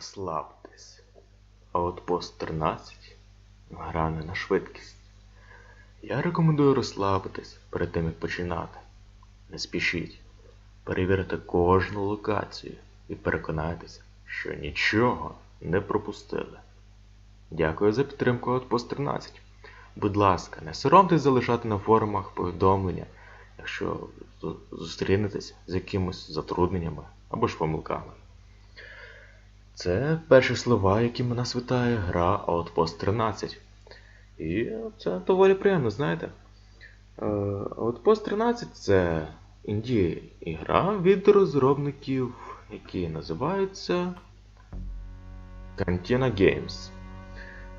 розслабтесь. А от пост 13 гране на швидкість. Я рекомендую розслабитись перед тим, як починати. Не спішіть. Перевірте кожну локацію і переконайтеся, що нічого не пропустили. Дякую за підтримку Outpost 13. Будь ласка, не соромтесь залишати на форумах повідомлення, якщо зустрінетесь з якимось затрудненнями або ж помилками. Це перші слова, якими нас вітає гра Outpost 13. І це доволі приємно, знаєте. Е, Outpost 13 це інді ігра від розробників, які називаються Cantina Games.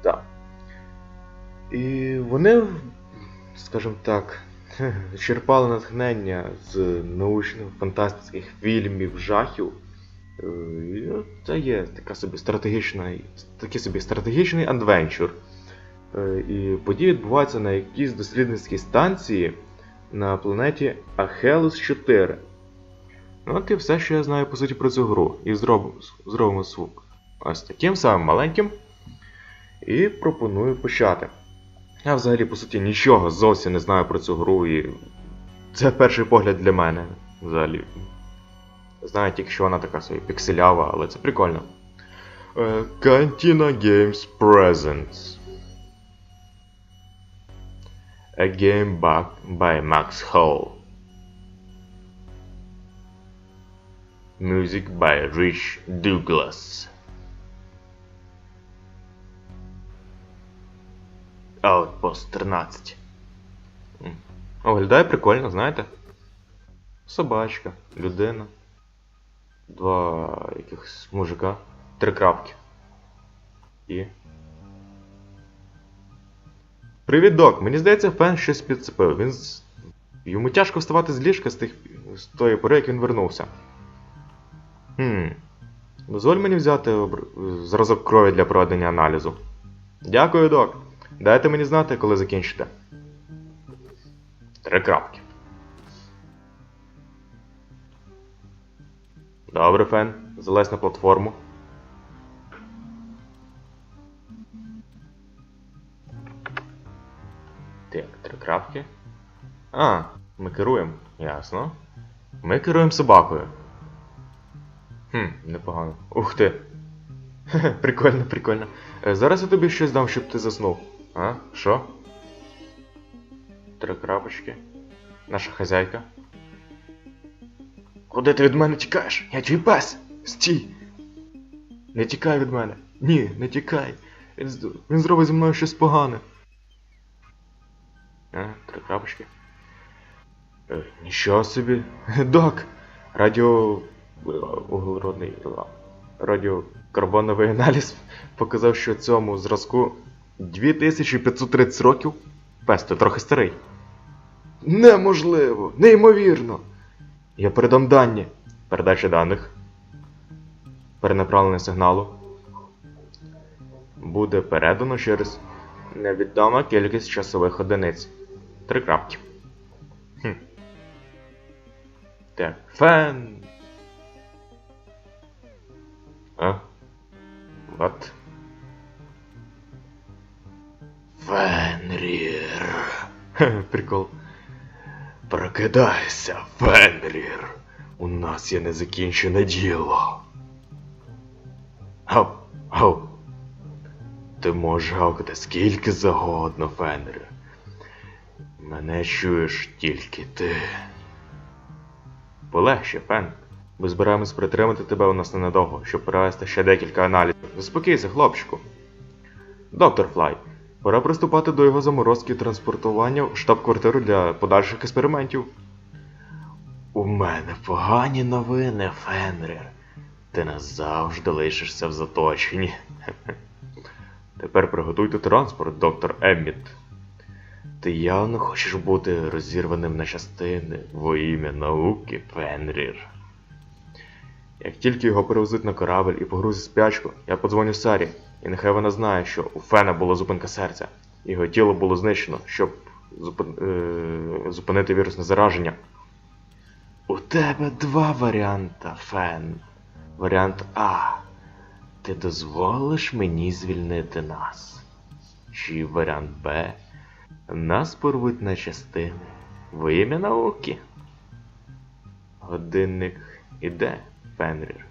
Так. І вони, скажімо так, черпали натхнення з научних фантастичних фільмів, жахів. Е, це є така собі стратегічна, такий собі стратегічний адвенчур. Е, І події відбуваються на якійсь дослідницькій станції на планеті Ахелус 4. Ну, от і все, що я знаю по суті про цю гру. І зробимо, зробимо звук ось таким самим маленьким. І пропоную почати. Я взагалі, по суті, нічого зовсім не знаю про цю гру, і це перший погляд для мене взагалі. Знаю тільки, що вона така собі пікселява, але це прикольно. Е, Cantina Games Presents. A game back by Max Hall. Music by Rich Douglas. Outpost 13. М. О, Виглядає прикольно, знаєте? Собачка, людина. Два якихось мужика. Три крапки. І. Привіт, док. Мені здається, фен щось підцепив. Він. Йому тяжко вставати з ліжка з тих з тої пори, як він вернувся. Хм. Дозволь мені взяти обр... зразок крові для проведення аналізу. Дякую, док. Дайте мені знати, коли закінчите. Три крапки. Добре, Фен. Залазь на платформу. Так, три крапки. А, ми керуємо. Ясно. Ми керуємо собакою. Хм, непогано. Ух ти. Прикольно, прикольно. Е, Зараз я тобі щось дам, щоб ти заснув. А? Що? Три крапочки. Наша хазяйка. Куди ти від мене тікаєш? Я твій пес! Стій! Не тікай від мене. Ні, не тікай. Він, він зробить зі мною щось погане. А, три крапочки. Е, нічого собі. Док! Радіо. е, углеродний. е, Радіокарбоновий аналіз показав, що цьому зразку 2530 років. Пес, ти трохи старий. Неможливо! Неймовірно! Я передам дані. Передача даних. Перенаправлення сигналу. Буде передано через невідома кількість часових одиниць. Три крапки. Хм. Так, фен. А? What? Фенрір. Прикол. Прокидайся, Фенрір. У нас є незакінчене діло. Гав, гав. Ти можеш гавкати скільки завгодно, Фенрір. Мене чуєш тільки ти. Полегше, Фен. Ми збираємось притримати тебе у нас ненадовго, щоб провести ще декілька аналізів. Заспокійся, хлопчику. Доктор Флай, пора приступати до його заморозки і транспортування в штаб-квартиру для подальших експериментів. У мене погані новини, Фенрір. Ти назавжди лишишся в заточенні. Тепер приготуйте транспорт, доктор Емміт. Ти явно хочеш бути розірваним на частини во ім'я науки, Фенрір. Як тільки його перевезуть на корабль і погрузять спячку, я подзвоню Сарі, і нехай вона знає, що у Фена була зупинка серця. Його тіло було знищено, щоб е... зупинити вірусне зараження. У тебе два варіанти, Фен. Варіант А. Ти дозволиш мені звільнити нас? Чи варіант Б. Нас порвуть на частини. Во ім'я науки. Годинник іде, Фенрір.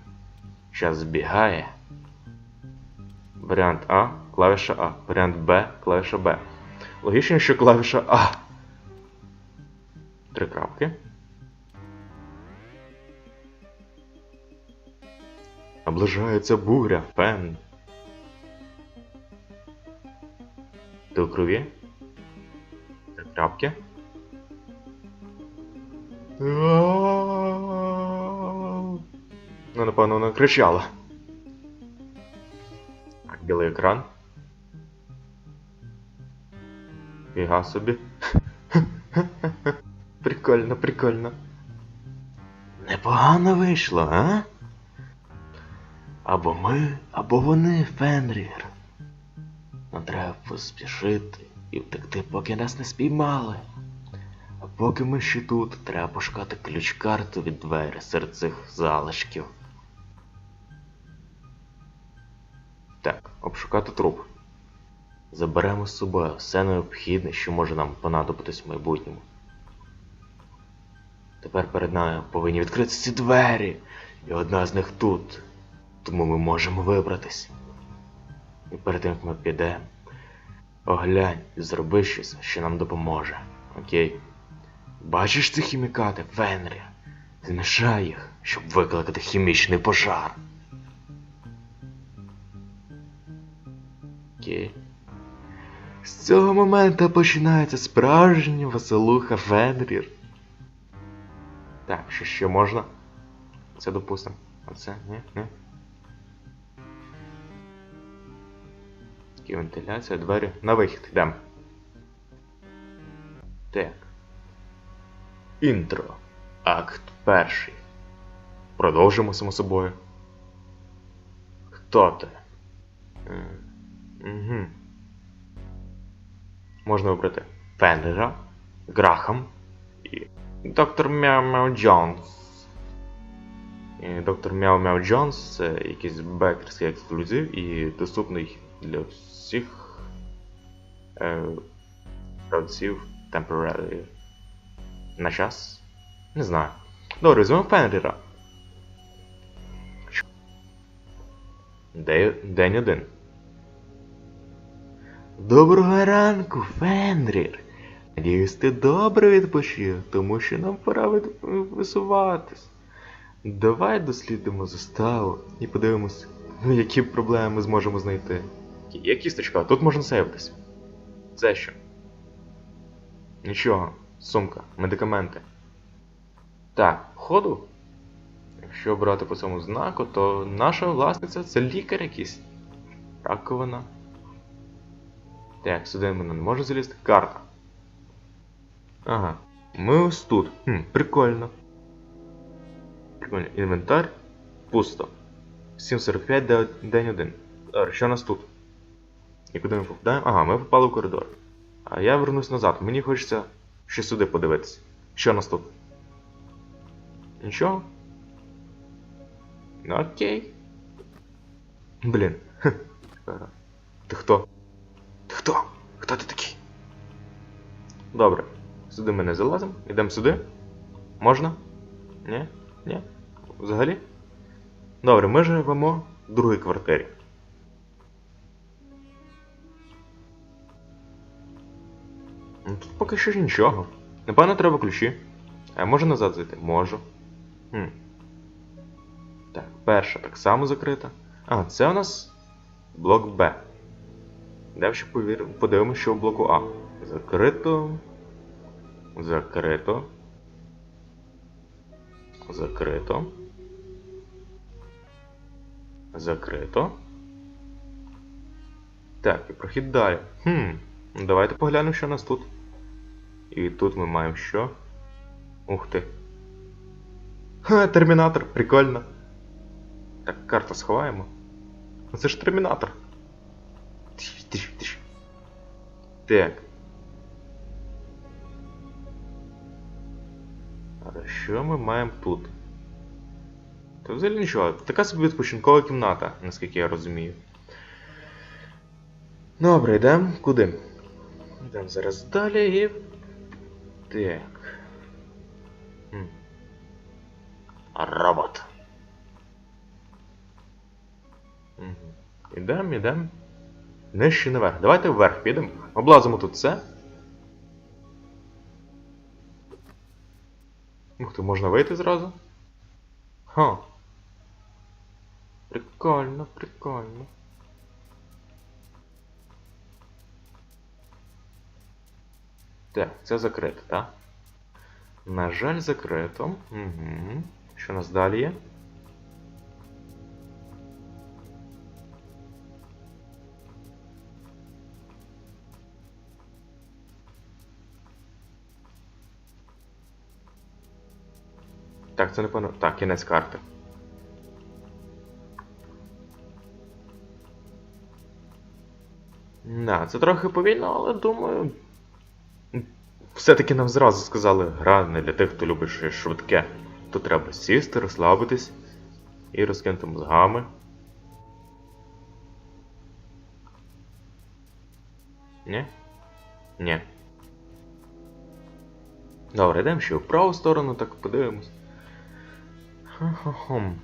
Час збігає. Варіант А клавіша А. Варіант Б клавіша Б. Логічно, що клавіша А. Три крапки. Наближається буря, Фен. Ти у крові? Три крапки. Ну, напевно, вона кричала. Білий екран. Фіга собі. Прикольно, прикольно. Непогано вийшло, а? Або ми, або вони, Фенрір. Нам треба поспішити і втекти, поки нас не спіймали. А поки ми ще тут, треба пошукати ключ-карту від двері серед цих залишків. Так, обшукати труп. Заберемо з собою все необхідне, що може нам понадобитись в майбутньому. Тепер перед нами повинні відкритися ці двері, і одна з них тут. Тому ми можемо вибратись. І перед тим, як ми підемо, оглянь і зроби щось, що нам допоможе. Окей? Бачиш ці хімікати, Фенрі? Змішай їх, щоб викликати хімічний пожар. Окей. З цього моменту починається справжня веселуха Фенрір. Так, що ще можна? Це допустимо. А це? Ні? Ні? І вентиляція, двері. На вихід йдемо. Так. Інтро. Акт перший. Продовжимо само собою. Хто ти? Угу. Можна вибрати Феннера, Грахам і доктор Мяу Мяу Джонс. І доктор Мяу Мяу Джонс це якийсь бекерський ексклюзив і доступний для всіх е, гравців Temporary. На час? Не знаю. Добре, візьмемо Фенріра. Де- День один. Доброго ранку, Фенрір! Надіюсь, ти добре відпочив, тому що нам пора висуватись. Давай дослідимо заставу і подивимось, які проблеми ми зможемо знайти. Є кісточка, тут можна сейвитись. Це що? Нічого, сумка, медикаменти. Так, ходу. Якщо брати по цьому знаку, то наша власниця це лікар якийсь. Раковина. Так, сюди ми не можемо залізти. Карта. Ага. Ми ось тут. Хм, прикольно. Прикольно. Інвентар. Пусто. 7.45 де- день 1. Добре, що у нас тут? І куди ми попадаємо? Ага, ми попали в коридор. А я вернусь назад. Мені хочеться ще сюди подивитися. Що у нас тут? Нічого? Ну окей. Блін. Ти хто? Хто? Хто ти такий? Добре. Сюди ми не залазимо. Йдемо сюди. Можна? Ні? Ні? Взагалі? Добре, ми живемо в другій квартирі. Ну, Тут поки що ж нічого. Напевно, треба ключі. А я можу назад зайти? Можу. Хм. Так, перша так само закрита. А, це у нас блок Б. Далі подивимося, що в блоку А. Закрито. Закрито. Закрито. Закрито. Так, і прохід далі. Хм. ну Давайте поглянемо, що у нас тут. І тут ми маємо що? Ух ти. Ха, термінатор, прикольно. Так, карту сховаємо. Ну, Це ж термінатор. Тиш, тиш, тиш. Так. А що ми маємо тут? Та взагалі нічого. Така собі відпочинкова кімната, наскільки я розумію. Добре, йдемо куди? Йдемо зараз далі і. Так. Хм. Робот. Угу. Ідемо, ідемо. Нижче наверх. Давайте вверх підемо. Облазимо тут все. Ух ти, можна вийти зразу? Ха. Прикольно, прикольно. Так, це закрито, так? На жаль, закрито. Угу. Що у нас далі є? Так, це напевно. Так, кінець карти. Да, це трохи повільно, але думаю. Все-таки нам зразу сказали, гра не для тих, хто любить щось швидке. Тут треба сісти, розслабитись і розкинути мозгами. Ні? Ні. Добре, йдемо ще в праву сторону, так подивимось. Ха-ха-хом.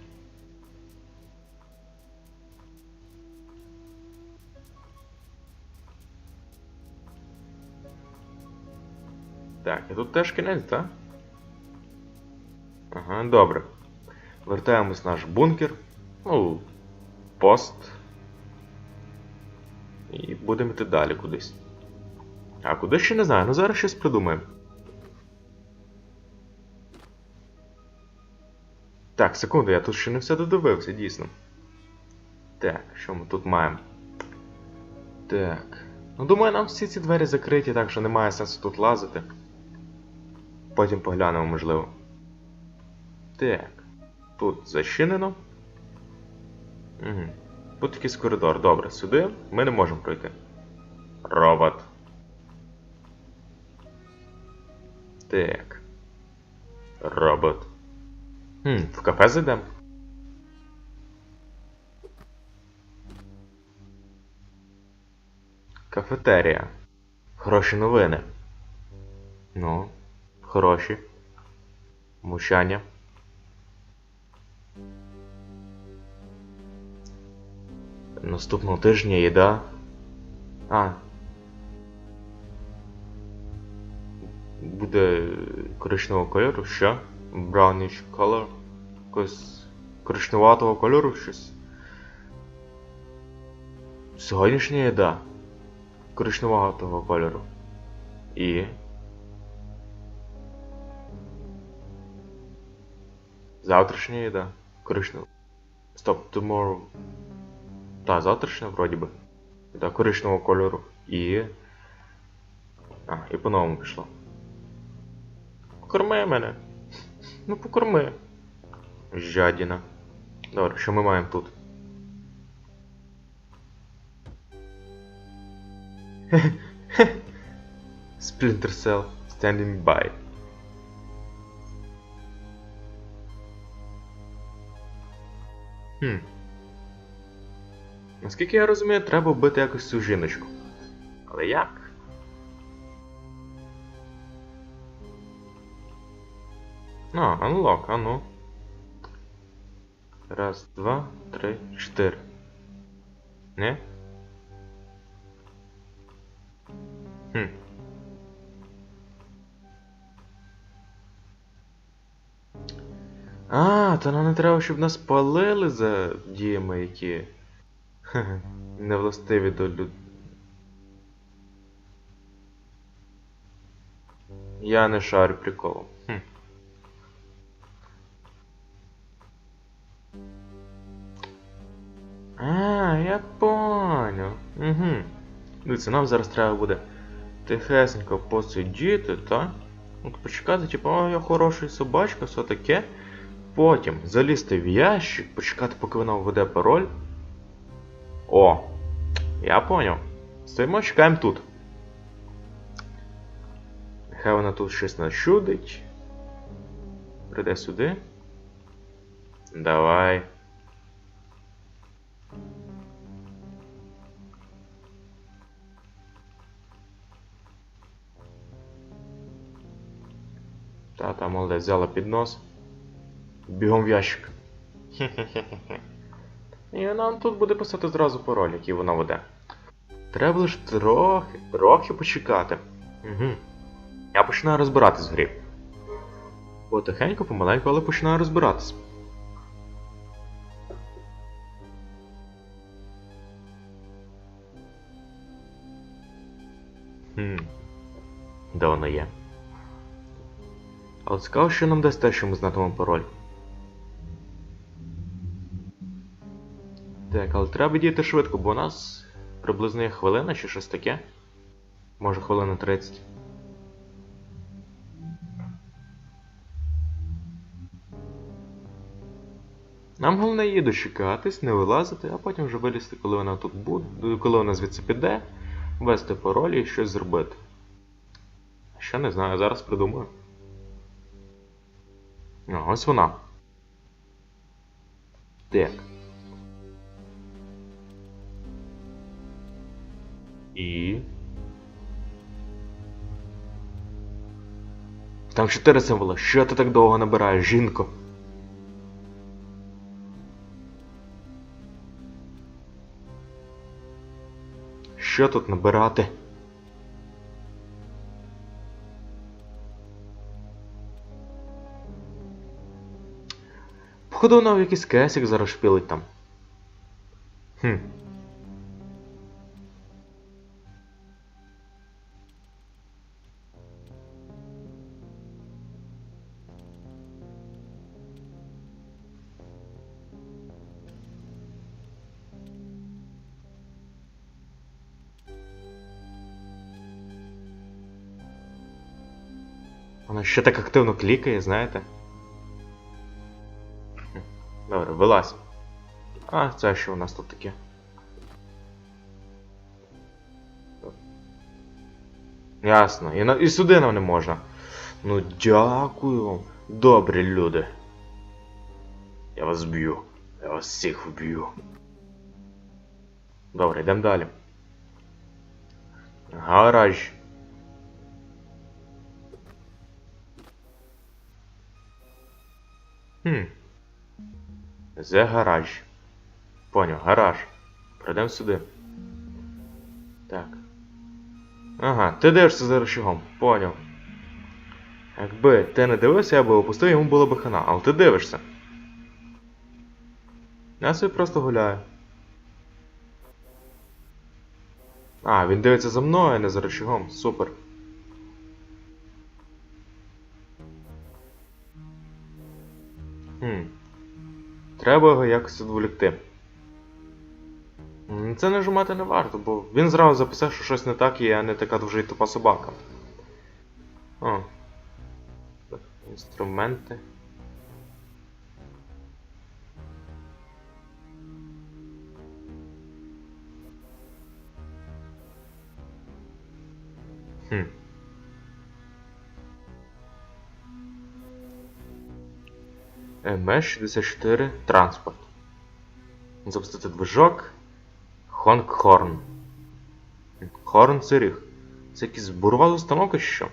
Так, і тут теж кінець, так? Ага, добре. Вертаємось в наш бункер. Ну, пост. І будемо йти далі кудись. А куди ще не знаю, ну зараз щось придумаємо. Так, секунду, я тут ще не все додивився, дійсно. Так, що ми тут маємо? Так. Ну, думаю, нам всі ці двері закриті, так що немає сенсу тут лазити. Потім поглянемо, можливо. Так. Тут зачинено. Угу. Тут якийсь коридор. Добре, сюди ми не можемо пройти. Робот. Так. Робот. Хм, в кафе зайдемо. Кафетерія. Хороші новини. Ну, хороші. Мучання. Наступного тижня їда. А. Буде коричневого кольору, що? Brownish color. Якось коричневатого кольору щось. Сьогоднішня їда. Коричневатого кольору. І. Завтрашня їда. Коричнева. Стоп, tomorrow. Та, завтрашня вроді би. Та, коричневого кольору. І. А, і по-новому пішло. Покорми мене. Ну покорми. Жадіна. Добре, що ми маємо тут? Splinter Cell standing by. Хм. Наскільки я розумію, треба вбити якось цю жіночку. Але як? А, unlock, а ну. Раз, два, три, чотири. Не? Хм. А, то нам не треба, щоб нас палили за діями, які. Хе-хе, невластиві до люд. Я не шарю приколом. Хм. Я понял. Угу. Дивіться, нам зараз треба буде тихесенько посидіти, та? От почекати, типу, о, я хороший собачка, все таке. Потім залізти в ящик, почекати, поки вона введе пароль. О! Я поняв. Стоїмо, чекаємо тут. Нехай вона тут щось начудить. Прийде сюди. Давай. Та, взяла під нос. Бігом в ящик. І нам тут буде писати зразу пароль, який вона веде. Треба лише трохи, трохи почекати. Угу. Я починаю розбиратись в грі. Потихеньку, помаленьку, але починаю розбиратись. Хм. Де воно є? Але цікаво, що нам дасть те, що ми знатимемо пароль. Так, але треба діяти швидко, бо у нас приблизно є хвилина чи щось таке. Може хвилина 30. Нам головне її дочекатись, не вилазити, а потім вже вилізти, коли вона тут буде, коли вона звідси піде, ввести пароль і щось зробити. Ще не знаю, зараз придумаю. А, ось вона. Так. І. Там чотири символи. Що ти так довго набираєш, жінко? Що тут набирати? Походу вона в якийсь кесик зараз шпілить там. Хм. Вона ще так активно клікає, знаєте? Вилазь. А, це що у нас тут таке? Ясно. І, на... і сюди нам не можна. Ну дякую вам. Добрі люди. Я вас б'ю. Я вас всіх вб'ю. Добре, йдемо далі. Гараж. Хм. Зе гараж. Поняв, гараж. Пройдемо сюди. Так. Ага, ти дивишся за рычагом. Поняв. Якби ти не дивився, я би опустив, йому було б хана, але ти дивишся. Я собі просто гуляю. А, він дивиться за мною, а не за рычагом. Супер. Треба його якось відволікти. Це нажимати не варто, бо він зразу записав, що щось не так і я не така дуже й тупа собака. О. Інструменти. МС-64 транспорт. Запустити движок. Хонгхорн. Хорн це ріг. Це якийсь бурова установка чи що?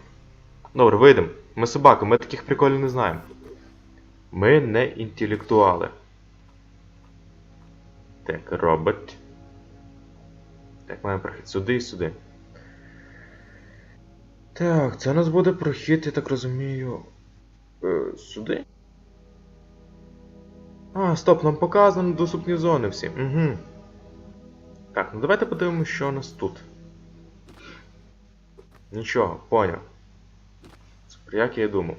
Добре, вийдемо. Ми собаки, ми таких приколів не знаємо. Ми не інтелектуали. Так, робот. Так, маємо прохід сюди і сюди. Так, це у нас буде прохід, я так розумію. Е, сюди? А, стоп, нам показано доступні зони всі. Угу. Так, ну давайте подивимося, що у нас тут. Нічого, поняв. Як я думав.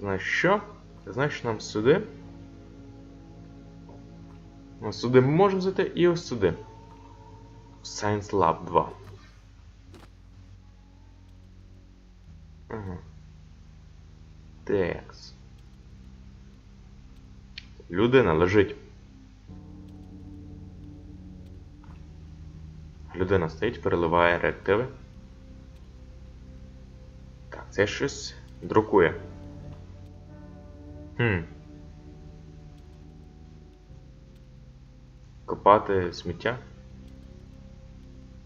Знаєш що? Знаєш, нам сюди. Ось сюди ми можемо зайти і ось сюди. Science Lab 2. Ага. Текс. Людина лежить. Людина стоїть, переливає реактиви. Так, це щось друкує. Хм. Копати сміття?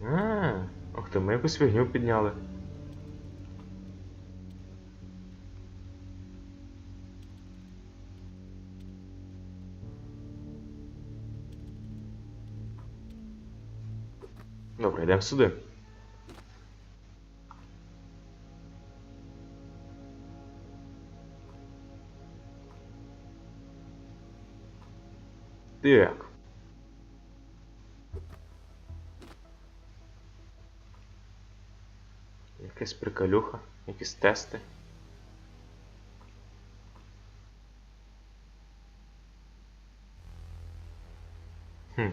А, ох ти, ми якусь фігню підняли. Добре, йдемо сюди. Так. Якась приколюха, якісь тести. Хм.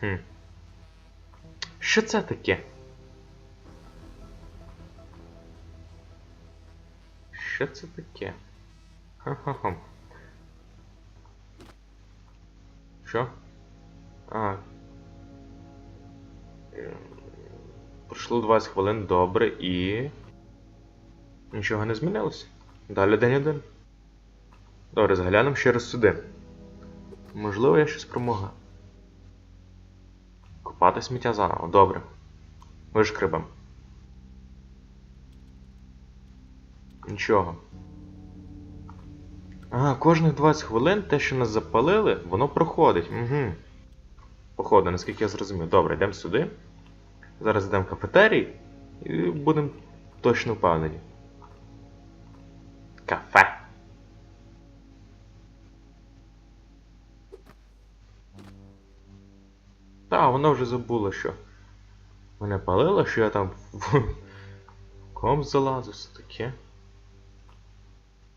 Хм. Що це таке? Що це таке? Ха-ха-ха. Що? А. Пройшло 20 хвилин, добре, і. Нічого не змінилося. Далі день один. Добре, заглянемо ще раз сюди. Можливо, я щось промога. Копати сміття заново, добре. Вишкребем. Нічого. Ага, кожних 20 хвилин те, що нас запалили, воно проходить. Угу. Походу, наскільки я зрозумів. Добре, йдемо сюди. Зараз йдемо в кафетерій і будемо точно впевнені. Кафе. Та, вона вже забула, що мене палило, що я там в ком залазив, все таке.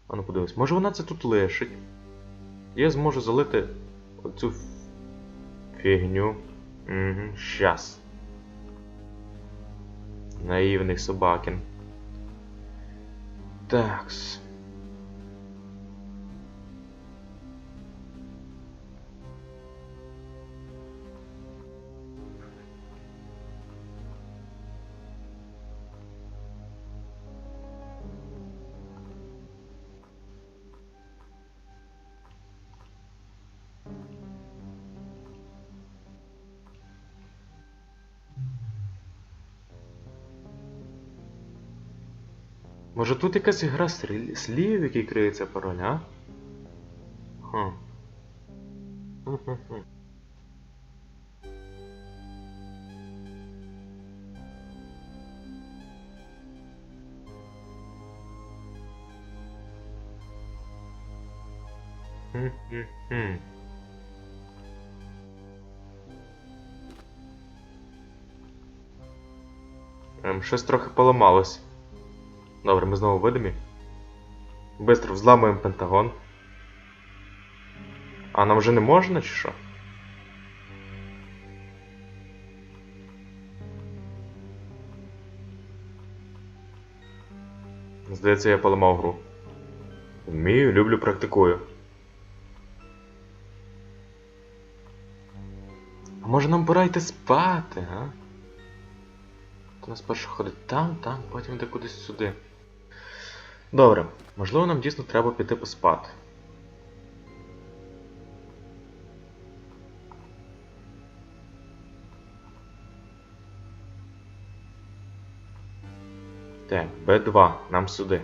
А ну подивись, може вона це тут лишить. Я зможу залити оцю фігню. Угу, щас. Наївний собакін. Такс. Може тут якась гра слів, в якій криється пароль, а? Хм. Хм-хм-хм. Ем, щось трохи поламалось. Добре, ми знову видимі. Бистро взламуємо Пентагон. А нам вже не можна, чи що? Здається, я поламав гру. Вмію, люблю, практикую. А може нам пора йти спати, а? У нас перше ходить там, там, потім йде кудись сюди. Добре, можливо, нам дійсно треба піти поспати. Так, Б2, нам сюди.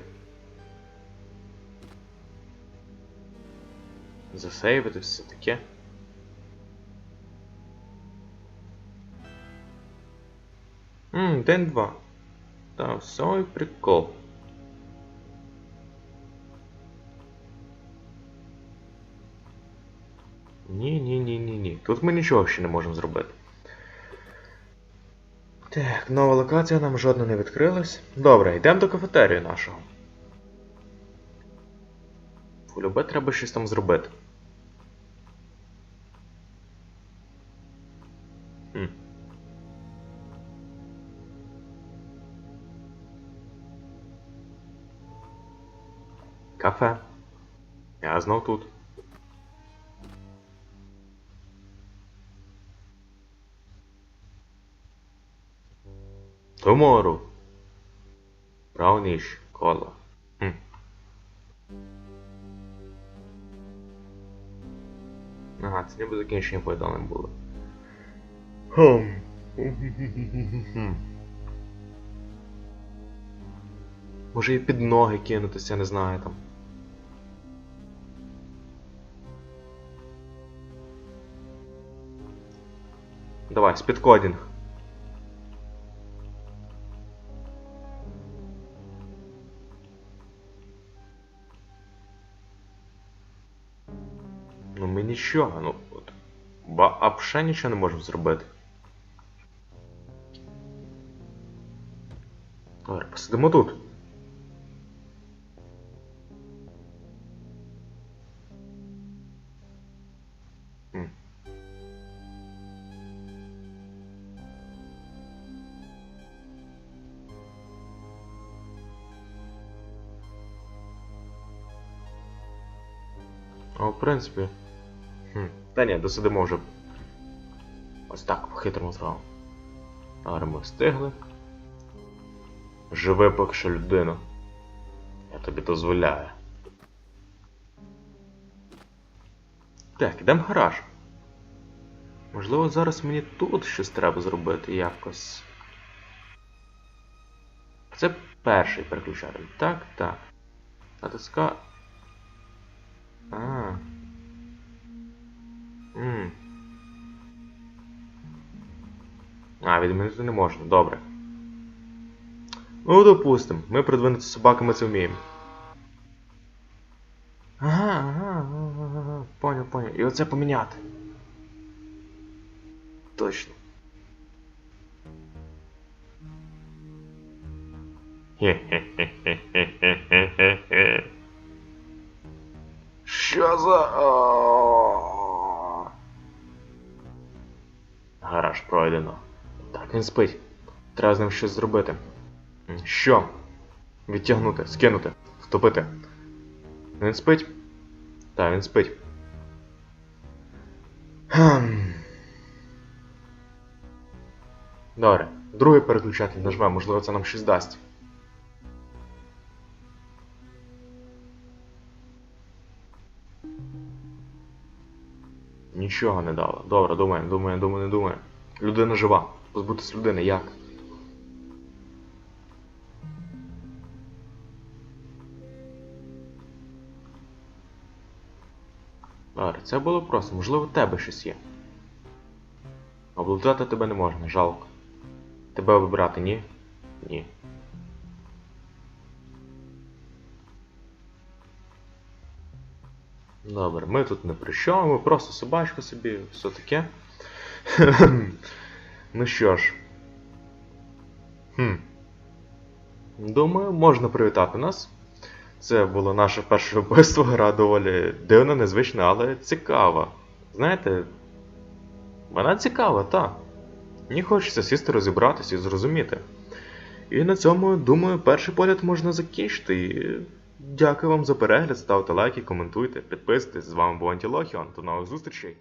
Засейвити все таке. Ммм, день 2. Та все прикол. Ні, ні, ні, ні, ні. Тут ми нічого ще не можемо зробити. Так, нова локація нам жодна не відкрилась. Добре, йдемо до кафетерію нашого. Полюбе треба щось там зробити. Кафе. Я знов тут. Tomorrow. Brownish color. Хм. Ага, це ніби закінчення повідомлень було. Може і під ноги кинутися, не знаю там. Давай, спідкодінг. Нічого, ну. От, ба, а ще нічого не можемо зробити. Добре, посидимо тут. А, в принципі. Та ні, досидимо вже. Ось так, по-хитрому зробимо. Але ми встигли. Живи поки що людину. Я тобі дозволяю. Так, ідемо в гараж. Можливо, зараз мені тут щось треба зробити якось. Це перший переключатель. Так, так. Натиска. А. М. А, відмінити не можна, добре. Ну, допустим, ми придвинути собаками це вміємо. Ага, ага, ага, ага, понял, понял. І оце поміняти. Точно. Хе-хе-хе-хе-хе-хе-хе. Що за. Гараж пройдено. Так, він спить. Треба з ним щось зробити. Що? Відтягнути, скинути, втопити. Він спить? Так, він спить. Добре. Другий переключатель нажмемо, можливо, це нам щось дасть. Нічого не дало. Добре, думаємо, думаємо, думаємо, думаємо. Людина жива. Позбутись людини як? Добре, це було просто. Можливо, в тебе щось є. Облутати тебе не можна, жалко. Тебе вибрати ні? Ні. Добре, ми тут не при що, ми просто собачка собі, все таке. ну що ж. Хм. Думаю, можна привітати нас. Це було наше перше вбивство, гра доволі дивна, незвична, але цікава. Знаєте, вона цікава, так. Мені хочеться сісти розібратися і зрозуміти. І на цьому, думаю, перший погляд можна закінчити. І дякую вам за перегляд, ставте лайки, коментуйте, підписуйтесь. З вами був Антілохіон. До нових зустрічей!